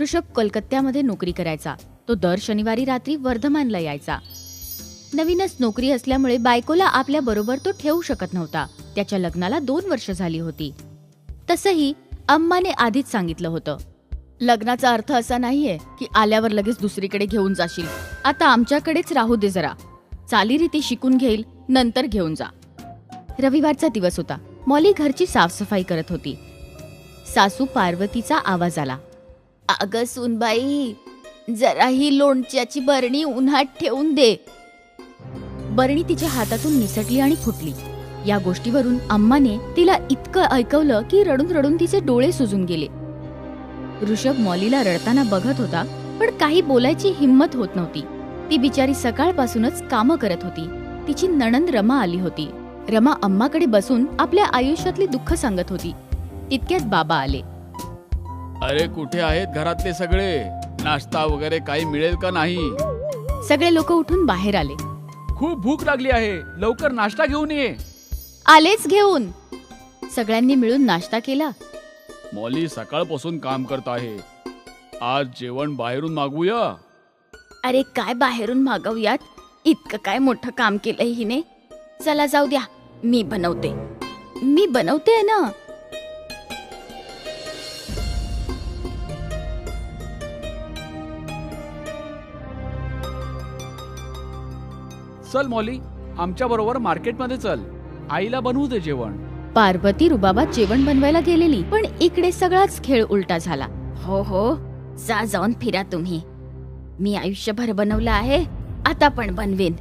ऋषभ कोलकात्यामध्ये नोकरी करायचा. तो दर शनिवारी रात्री वर्धमानला यायचा. नवीनच नोकरी असल्यामुळे बायकोला आपल्या बरोबर तो ठेवू शकत नव्हता. त्याच्या लग्नाला दोन वर्ष झाली होती. तसंही अम्माने आधीच सांगितलं होतं. लग्नाचा अर्थ असा नाहीये की आल्यावर लगेच दुसरीकडे घेऊन जाशील. आता आमच्याकडेच राहू दे जरा. चालीरीती शिकून घेईल नंतर घेऊन जा. रविवारचा दिवस होता. मॉली घरची साफसफाई करत होती. सासू पार्वतीचा आवाज आला. अग सुनबाई जरा ही लोणच्याची बरणी उन्हात ठेवून दे. बरणी तिच्या हातातून निसटली आणि फुटली. या गोष्टीवरून अम्माने तिला इतकं ऐकवलं की रडून रडून तिचे डोळे सुजून गेले. ऋषभ मॉलीला रडताना बघत होता पण काही बोलायची हिंमत होत नव्हती. ती बिचारी सकाळपासूनच कामं करत होती. तिची नणंद रमा आली होती. रमा अम्माकडे बसून आपल्या आयुष्यातली दुःख सांगत होती. तितक्यात बाबा आले. अरे कुठे आहेत घरातले सगळे? नाश्ता वगैरे काही मिळेल का नाही? सगळे लोक उठून बाहेर आले. खूप भूक लागली आहे. लवकर नाश्ता घेऊन ये. आलेच घेऊन. सगळ्यांनी मिळून नाश्ता केला. मॉली सकाळपासून काम करत आहे. आज जेवण बाहेरून मागवूया? अरे काय बाहेरून मागवूयात? इतकं काय मोठं काम केलंय हिने. चला जाऊ द्या. मी बनवते. मी बनवते ना. चल मॉली आमच्या बरोबर मार्केटमध्ये चल. आईला बनवू दे जेवण. पार्वती रुबाबात जेवण बनवायला गेलेली पण इकडे सगळाच खेळ उलटा झाला. हो हो जा जाऊन फिरा तुम्ही. मी आयुष्यभर बनवलं आहे आता पण बनवेन.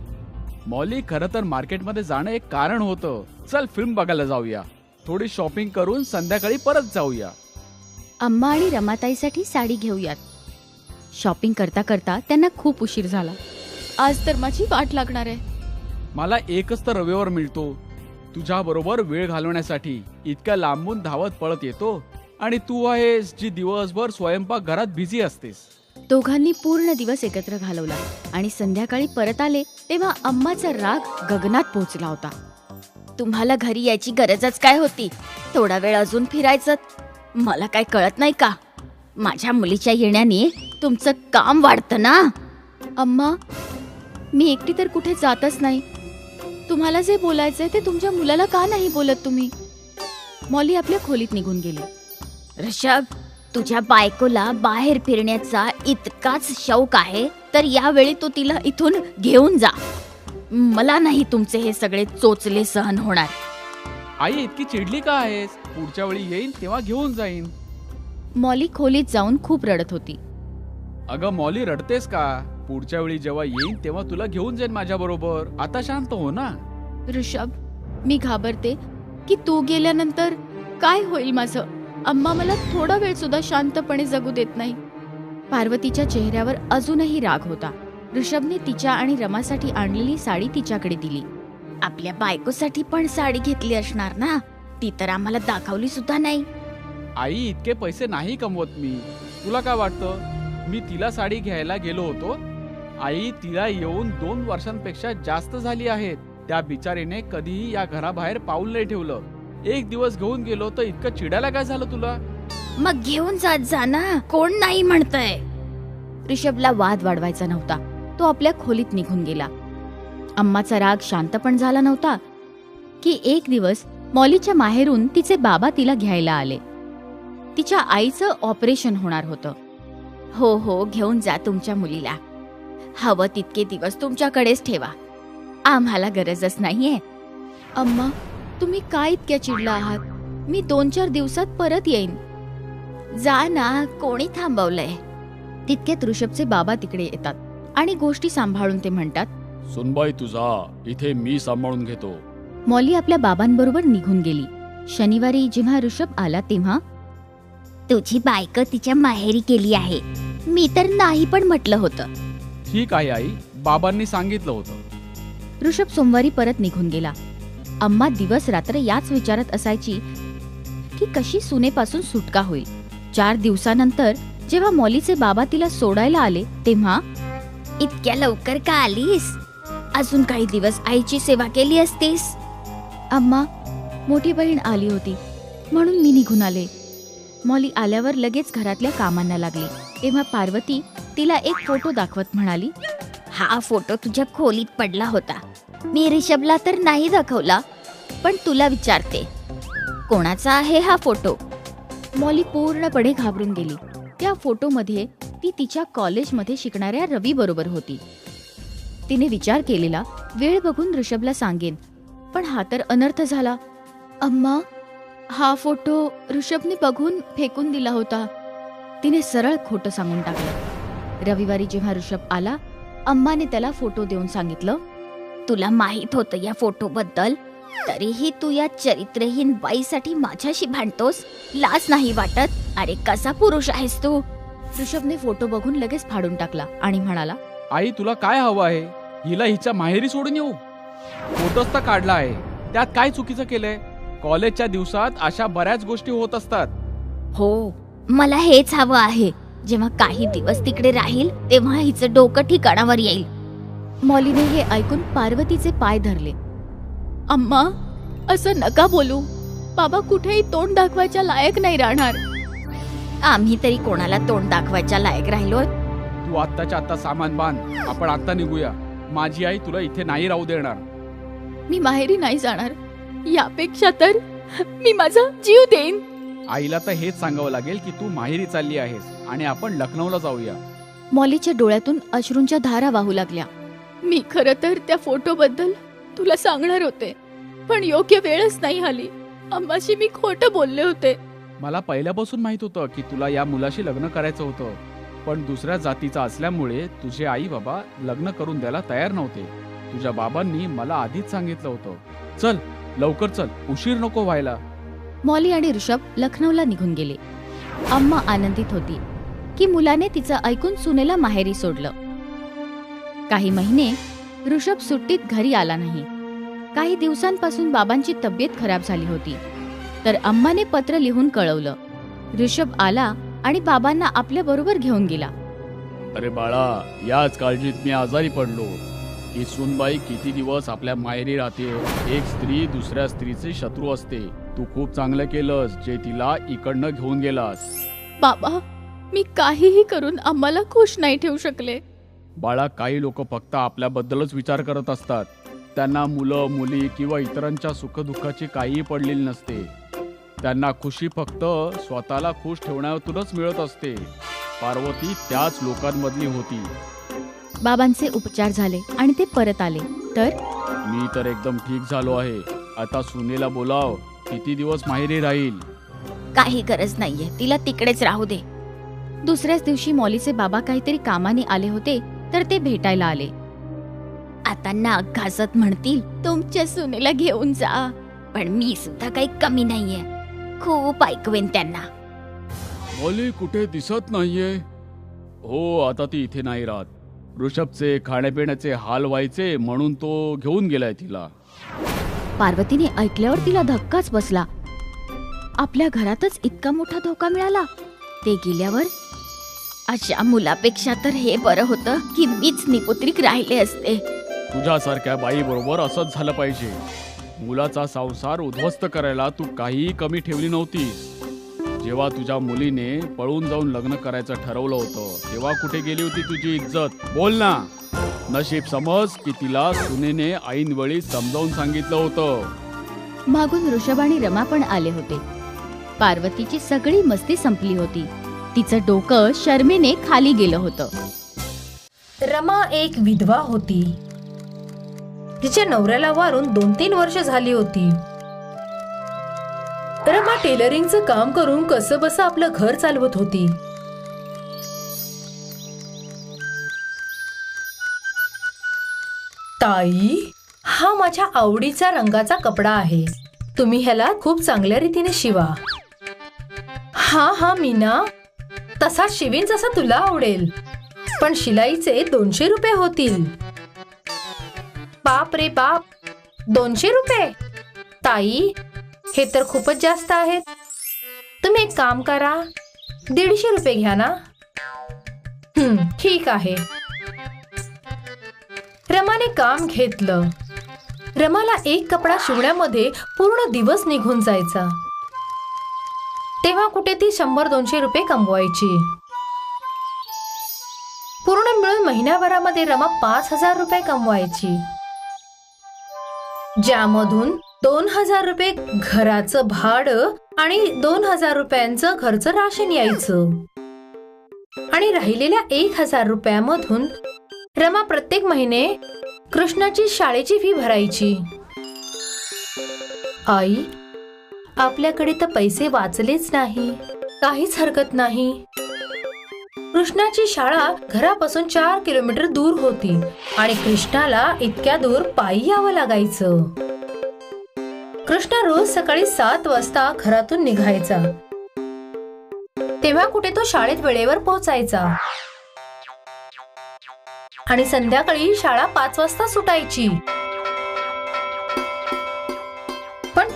मॉली खरं तर मार्केटमध्ये जाणं एक कारण होतं. चल फिल्म बघायला जाऊया. थोडी शॉपिंग करून संध्याकाळी परत जाऊया. अम्मा आणि रमाताईसाठी साडी घेऊयात. शॉपिंग करता करता त्यांना खूप उशीर झाला. आज तर माझी वाट लागणार आहे. मला एकच तर रविवार मिळतो. तुझ्या बरोबर वेळ घालवण्यासाठी इतक्या लांबून धावत पळत येतो आणि तू आहेस जी दिवसभर स्वयंपाक घरात बिझी असतेस. दोघांनी पूर्ण दिवस एकत्र घालवला आणि संध्याकाळी परत आले तेव्हा अम्माचा राग गगनात पोहोचला होता. तुम्हाला घरी यायची गरजच काय होती? थोडा वेळ अजून फिरायचं? मला काय कळत नाही का? माझ्या मुलीच्या येण्याने तुमचं काम वाढतं ना? अम्मा मी एकटी तर कुठे जातच नाही. तुम्हाला जे बोलायचंय ते तुमच्या मुलाला का नाही बोलत तुम्ही? मॉली आपल्या खोलीत निघून गेली. ऋषभ तुझ्या बायकोला बाहेर फिरण्याचा इतकाच शौक आहे तर यावेळी तू तिला इथून घेऊन जा. मला नाही तुमचे हे सगळे चोचले सहन होणार. आई इतकी चिडली का आहेस? पुढच्या वेळी येईन तेव्हा घेऊन जाईन. मॉली खोलीत जाऊन खूप रडत होती. अगं मॉली रडतेस का? पुढच्या वेळी जेव्हा येईन तेव्हा तुला घेऊन जाईन माझ्या बरोबर आता शांत हो ना. ऋषभ मी घाबरते की तू गेल्यानंतर काय होईल माझं? अम्मा मला थोडा वेळ सुद्धा शांतपणे जगू देत नाही. पार्वतीच्या चेहऱ्यावर अजूनही राग होता. ऋषभने तिच्या आणि रमासाठी आणलेली साडी तिच्याकडे दिली. आपल्या बायकोसाठी पण साडी घेतली असणार ना? ती तर आम्हाला दाखवली सुद्धा नाही. आई इतके पैसे नाही कमवत मी. तुला काय वाटतं? मी तिला साडी घ्यायला गेलो होतो आई तिला येऊन दोन वर्षांपेक्षा जास्त झाली आहेत त्या बिचारीने कधीही या घराबाहेर पाऊल नाही ठेवलं. एक दिवस घेऊन गेलो तर इतकं चिडायला काय झालं तुला? मग घेऊन जात जा ना. कोण नाही म्हणतय. ऋषभला वाद वाढवायचा नव्हता. तो आपल्या खोलीत निघून गेला. अम्माचा राग शांत पण झाला नव्हता की एक दिवस मॉलीच्या माहेरून तिचे बाबा तिला घ्यायला आले. तिच्या आईचं ऑपरेशन होणार होतं. हो हो घेऊन जा तुमच्या मुलीला. हवं तितके दिवस तुमच्याकडेच ठेवा. आम्हाला गरजच नाहीये. अम्मा तुम्ही काय इतक्या चिडला आहात? मी दोन चार दिवसात परत येईन. जा ना कोणी थांबवलंय. तितक्यात ऋषभचे बाबा तिकडे येतात आणि गोष्टी सांभाळून ते म्हणतात सुनबाई तुझा इथे मी सांभाळून घेतो. मॉली आपल्या बाबांबरोबर निघून गेली. शनिवारी जेव्हा ऋषभ आला तेव्हा तुझी बायको तिच्या माहेरी गेली आहे. मी तर नाही पण म्हटलं होतं. ठीक आहे आई. बाबांनी सांगितलं होतं. ऋषभ सोमवारी परत निघून गेला. अम्मा दिवस रात्र याच विचारत असायची की कशी सुनेपासून सुटका होईल. चार दिवसानंतर जेव्हा मॉलीचे बाबा तिला सोडायला आले तेव्हा इतक्या लवकर का आलीस? अजून काही दिवस आईची सेवा केली असतीस? अम्मा मोठी बहीण आली होती म्हणून मी निघून आले. मॉली आल्यावर लगेच घरातल्या कामांना लागली. तेव्हा पार्वती तिला एक फोटो दाखवत म्हणाली हा फोटो तुझ्या खोलीत पडला होता. मी रिषभला तर नाही दाखवला पण तुला विचारते. कोणाचा आहे हा फोटो? मॉली पूर्णपणे घाबरून गेली. त्या फोटोमध्ये ती तिच्या कॉलेजमध्ये शिकणाऱ्या रवी बरोबर होती. तिने विचार केलेला वेळ बघून ऋषभला सांगेन पण हा तर अनर्थ झाला. अम्मा हा फोटो ऋषभने बघून फेकून दिला होता. तिने सरळ खोटं सांगून टाकलं. रविवारी जेव्हा ऋषभ आला अम्माने त्याला फोटो देऊन सांगितलं तुला माहीत होतं या फोटो बद्दल तरीही तू या चरित्रहीन बाईसाठी माझ्याशी भांडतोस? लाज नाही वाटत? अरे कसा पुरुष आहेस तू? ऋषभने फोटो बघून लगेच फाडून टाकला आणि म्हणाला आई तुला काय हवं आहे? हिला हिच्या माहेरी सोडून येऊ? फोटोच तर काढला आहे. त्यात काय चुकीचं केलंय? कॉलेजच्या दिवसात अशा बऱ्याच गोष्टी होत असतात. हो मला हेच हवं आहे. जेव्हा काही दिवस तिकडे राहील तेव्हा हिचं डोकं ठिकाणावर येईल. मॉलीने हे ऐकून पार्वतीचे पाय धरले. अम्मा असं नका बोलू. बाबा कुठेही तोंड दाखवायच्या लायक नाही राहणार. आम्ही तरी कोणाला तोंड दाखवायच्या लायक राहिलोय? तू आत्ताच्या आत्ता सामान बांध. आपण आत्ता निघूया. माझी आई तुला इथे नाही राहू देणार. मी माहेरी नाही जाणार. यापेक्षा तर मी माझा जीव देईन. आईला तर हेच सांगावं लागेल की तू माहेरी चालली आहेस. आणि आपण लखनौला जाऊया. मॉलीच्या डोळ्यातून अश्रूंच्या धारा वाहू लागल्या. मी खर तर त्या फोटो बद्दल तुला सांगणार होते पण योग्य वेळच नाही आली. अम्माशी मी खोटं बोलले होते. मला पहिल्यापासून माहीत होतं की तुला या मुलाशी लग्न करायचं होतं पण दुसऱ्या जातीचा असल्यामुळे तुझे आई बाबा लग्न करून द्यायला तयार नव्हते. तुझ्या बाबांनी मला आधीच सांगितलं होतं. चल लवकर चल उशीर नको व्हायला. मॉली आणि ऋषभ लखनौला निघून गेले. अम्मा आनंदित होती. की मुलाने तिचं ऐकून सुनेला माहेरी सोडलं. काही महिने ऋषभ सुट्टीत घरी आला नाही. काही दिवसांपासून बाबांची तब्येत खराब झाली होती. तर अम्माने पत्र लिहून कळवलं. ऋषभ आला आणि बाबांना आपल्या बरोबर घेऊन गेला. अरे बाळा याच काळजीत मी आजारी पडलो. ही सुनबाई किती दिवस आपल्या माहेरी राहते? एक स्त्री दुसऱ्या स्त्रीचे शत्रू असते. तू खूप चांगलं केलंस जे तिला इकडनं घेऊन गेलास. बाबा मी काहीही करून आम्हाला खुश नाही ठेवू शकले. बाळा काही लोक फक्त आपल्याबद्दलच विचार करत असतात. त्यांना मुलं मुली किंवा इतरांच्या सुखदुःखाची काहीही पडलेली नसते. त्यांना खुशी फक्त स्वतःला खुश ठेवण्यातूनच मिळत असते. पार्वती त्याच लोकांमधली होती. बाबांचे उपचार झाले आणि ते परत आले. तर? मी तर एकदम ठीक झालो आहे. आता सुनेला बोलाव. किती दिवस माहेरी राहील? काही गरज नाहीये. तिला तिकडेच राहू दे. दुसऱ्याच दिवशी मॉलीचे बाबा काहीतरी कामाने आले होते तर ते भेटायला आले. आता नाक घासत म्हणतील तुमच्या सुनेला घेऊन जा. पण मी सुद्धा काही कमी नाहीये. खूप ऐकवेन त्यांना. मौली कुठे दिसत नाहीये? हो आता ती इथे नाही राहत. ऋषभचे खाण्यापिण्याचे हाल व्हायचे म्हणून तो घेऊन गेलाय तिला. पार्वतीने ऐकल्यावर तिला धक्काच बसला. आपल्या घरातच इतका मोठा धोका मिळाला. ते गेल्यावर अशा मुलापेक्षा तर हे बरं होतं की मीच निपुत्रिक राहिले असते. तुझ्यासारख्या बाई बरोबर असंच झालं पाहिजे. मुलाचा संसार उद्ध्वस्त करायला तू काहीही कमी ठेवली नव्हतीस. जेव्हा तुझ्या मुलीने पळून जाऊन लग्न करायचं ठरवलं होतं तेव्हा कुठे गेली होती तुझी इज्जत? बोल ना. नशीब समज की तिला सुनेने ऐन वेळी समजावून सांगितलं होतं. मागून ऋषभ आणि रमा पण आले होते. पार्वतीची सगळी मस्ती संपली होती. तिचं डोकं शर्मेने खाली गेलं होतं. रमा एक विधवा होती. तिच्या नवऱ्याला वारून दोन तीन वर्ष झाली होती. रमा टेलरिंगचं काम करून कसं बस आपलं घर चालवत होती. ताई हा माझ्या आवडीचा रंगाचा कपडा आहे. तुम्ही ह्याला खूप चांगल्या रीतीने शिवा. हा हा मीना. तसा शिवीन जसा तुला आवडेल. पण शिलाईचे दोनशे रुपये होतील. बाप रे बाप दोनशे रुपये? ताई हे तर खूपच जास्त आहेत. तुम्ही एक काम करा दीडशे रुपये घ्या ना. हम्म ठीक आहे. रमाने काम घेतलं. रमाला एक कपडा शिवण्यामध्ये पूर्ण दिवस निघून जायचा. तेव्हा कुठे ती शंभर दोनशे रुपये कमवायची. पूर्ण मिळून महिन्याभरामध्ये रमा पाच हजार रुपये कमवायची. ज्यामधून दोन हजार रुपये घराचं भाडं आणि दोन हजार रुपयांचं घरचं राशन यायचं. आणि राहिलेल्या एक हजार रुपयामधून रमा प्रत्येक महिने कृष्णाची शाळेची फी भरायची. आई आपल्याकडे तर पैसे वाचलेच नाही. काहीच हरकत नाही. कृष्णाची शाळा घरापासून चार किलोमीटर दूर होती आणि कृष्णाला इतक्या दूर पायी यावं लागायचं. कृष्णा रोज सकाळी सात वाजता घरातून निघायचा. तेव्हा कुठे तो शाळेत वेळेवर पोहोचायचा आणि संध्याकाळी शाळा पाच वाजता सुटायची.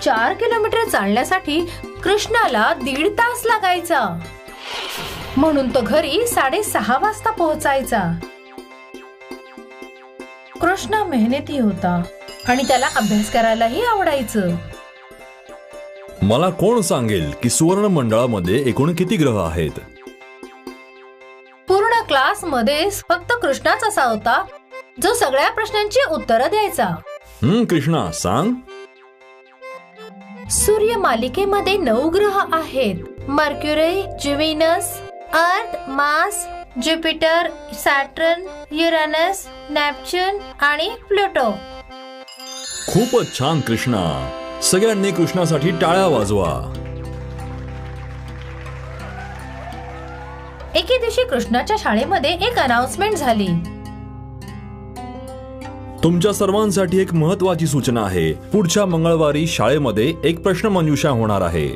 चार किलोमीटर चालण्यासाठी कृष्णाला दीड तास लागायचा. म्हणून तो घरी साडेसहा वाजता पोहोचायचा. कृष्णा मेहनती होता आणि त्याला अभ्यास करायलाही आवडायचं. मला कोण सांगेल की सुवर्ण मंडळामध्ये एकूण किती ग्रह आहेत? पूर्ण क्लासमध्ये फक्त कृष्णाच असा होता जो सगळ्या प्रश्नांची उत्तरं द्यायचा. हम्म कृष्णा सांग. सूर्य मालिकेमध्ये नऊ ग्रह आहेत. Mercury Venus Earth Mars Jupiter Saturn Uranus Neptune आणि प्लुटो. खूपच छान कृष्णा. सगळ्यांनी कृष्णासाठी टाळ्या वाजवा. एके दिवशी कृष्णाच्या शाळेमध्ये एक अनाउन्समेंट झाली. तुमच्या सर्वांसाठी एक महत्वाची सूचना आहे. पुढच्या मंगळवारी शाळेमध्ये एक प्रश्नमंजुषा होणार आहे.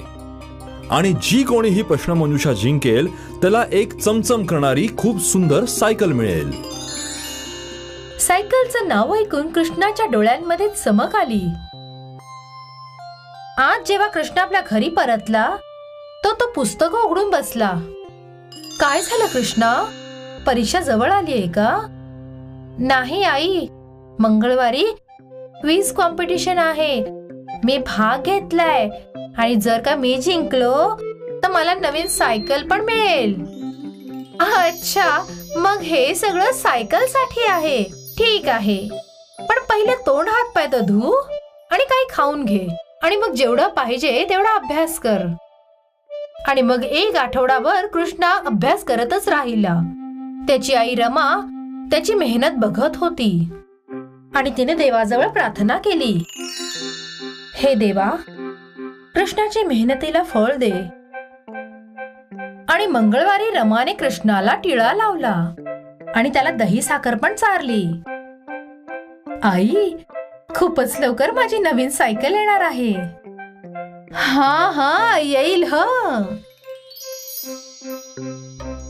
आणि जी कोणी ही प्रश्नमंजुषा जिंकेल त्याला एक चमचम करणारी खूप सुंदर सायकल मिळेल. सायकलचं नाव ऐकून कृष्णाच्या डोळ्यांमध्ये चमक आली. आज जेव्हा कृष्ण आपल्या घरी परतला तो तो पुस्तक उघडून बसला. काय झालं कृष्णा? परीक्षा जवळ आली आहे का? नाही आई. मंगळवारी क्विज कॉम्पिटिशन आहे. मी भाग घेतलाय. आणि जर का मी जिंकलो तर मला नवीन सायकल पण मिळेल. अच्छा मग हे सगळं सायकलसाठी आहे. ठीक आहे. पण पहिले तोंड हात पाय तर धू आणि काही खाऊन घे. आणि मग जेवढं पाहिजे तेवढा अभ्यास कर. आणि मग एक आठवडाभर कृष्णा अभ्यास करतच राहिला. त्याची आई रमा त्याची मेहनत बघत होती. आणि तिने देवाजवळ प्रार्थना केली. हे देवा कृष्णाची मेहनतीला फळ दे. आणि मंगळवारी रमाने कृष्णाला टिळा लावला. आणि त्याला दही साखर पण चारली. आई खूपच लवकर माझी नवीन सायकल येणार आहे. हा हा येईल ह.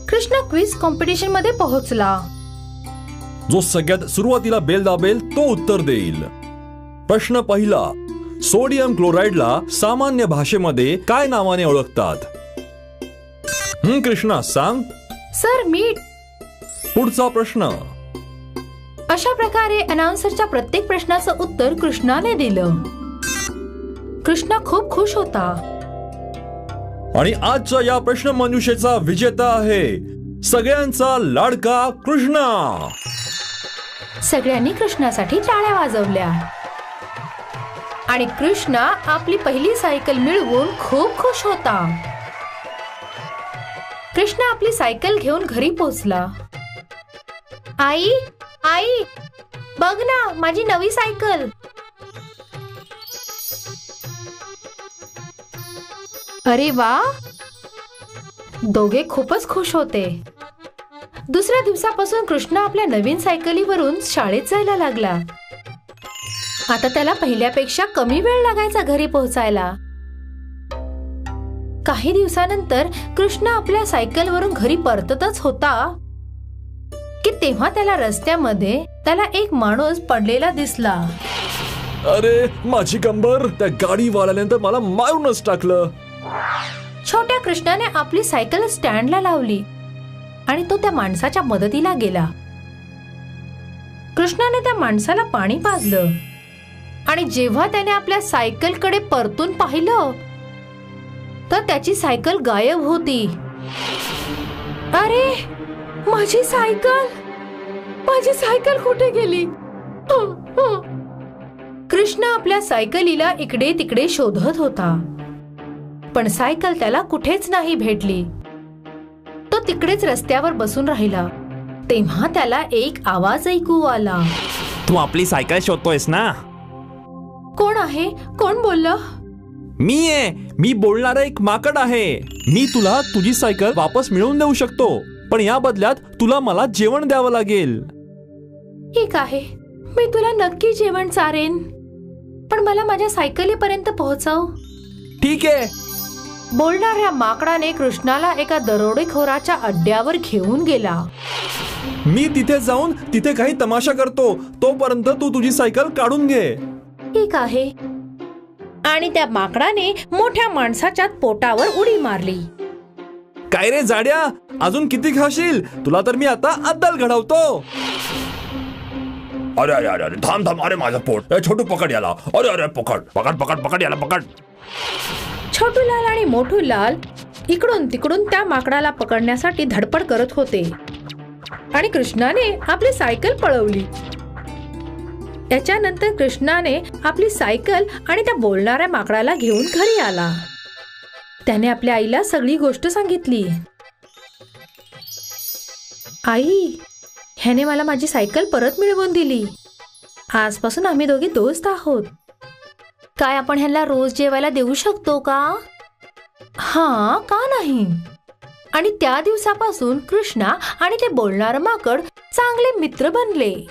कृष्ण क्विज कॉम्पिटिशनमध्ये पोहोचला. जो सगळ्यात सुरुवातीला बेल दाबेल तो उत्तर देईल. प्रश्न पहिला सोडियम क्लोराईडला सामान्य भाषेमध्ये काय नावाने ओळखतात? हम्म कृष्णा सांग. सर मीठ पुढचा प्रश्न. अशा प्रकारे अनाउन्सरच्या प्रत्येक प्रश्नाचं उत्तर कृष्णाने दिलं. कृष्णा खूप खुश होता. आणि आजच्या या प्रश्न मंजुषेचा विजेता आहे सगळ्यांचा लाडका कृष्णा. सगळ्यांनी कृष्णासाठी टाळ्या वाजवल्या. आणि कृष्णा आपली पहिली सायकल मिळवून खूप खुश होता. कृष्णा आपली सायकल घेऊन घरी पोहोचला. आई आई बघ ना माझी नवी सायकल. अरे वा. दोघे खूपच खुश होते. दुसऱ्या दिवसापासून कृष्ण आपल्या नवीन सायकलीवरून शाळेत जायला लागला. आता त्याला पहिल्यापेक्षा कमी वेळ लागायचा घरी पोहोचायला. काही दिवसानंतर कृष्ण आपल्या सायकलवरून घरी परततच होता. की तेव्हा त्याला रस्त्यामध्ये त्याला एक माणूस पडलेला दिसला. अरे माझी कंबर त्या गाडीवाल्याने तर मला मारूनच टाकलं. छोट्या कृष्णाने आपली सायकल स्टँडला लावली. आणि तो त्या माणसाच्या मदतीला गेला. कृष्णाने त्या माणसाला पाणी पाजलं. आणि जेव्हा त्याने आपल्या सायकलकडे परतून पाहिलं तर त्याची सायकल गायब होती. अरे माझी सायकल! माझी सायकल कुठे गेली? कृष्ण आपल्या सायकलीला इकडे तिकडे शोधत होता. पण सायकल त्याला कुठेच नाही भेटली. तो तिकडेच रस्त्यावर बसून राहिला. तेव्हा त्याला एक आवाज ऐकू आला. तू आपली सायकल शोधतोयस ना? कोण आहे? कोण बोललं? मी आहे. मी बोलणारा एक माकड आहे. मी तुला तुझी सायकल वापस मिळवून देऊ शकतो. पण या बदल्यात तुला मला जेवण द्यावं लागेल. ठीक आहे. मी तुला नक्की जेवण चारेन. पण मला माझ्या सायकलीपर्यंत पोहोचव. ठीक आहे. बोलणाऱ्या माकडाने कृष्णाला एका दरोडेखोराच्या अड्ड्यावर घेऊन गेला. मी तिथे जाऊन तिथे काही तमाशा करतो. तोपर्यंत तू तुझी सायकल काढून घे. ठीक आहे. आणि त्या माकडाने मोठ्या माणसाच्या पोटावर उडी मारली. काय रे जाड्या? अजून किती खाशील? तुला तर मी आता अद्दल घडवतो. अरे अरे अरे अरे थांब थांब. अरे माझं पोट. ए, छोटू पकड याला. अरे अरे पकड. पकड पकड पकड याला पकड. छोटू लाल आणि मोठूलाल इकडून तिकडून त्या माकडाला पकडण्यासाठी धडपड करत होते. आणि कृष्णाने आपली सायकल पळवली. याच्यानंतर कृष्णाने आपली सायकल आणि त्या बोलणाऱ्या माकडाला घेऊन घरी आला. त्याने आपल्या आईला सगळी गोष्ट सांगितली. आई ह्याने मला माझी सायकल परत मिळवून दिली. आजपासून आम्ही दोघे दोस्त आहोत. काय आपण ह्यांना रोज जेवायला देऊ शकतो का? हा का नाही? आणि त्या दिवसापासून कृष्णा आणि ते बोलणारं माकड चांगले मित्र बनले.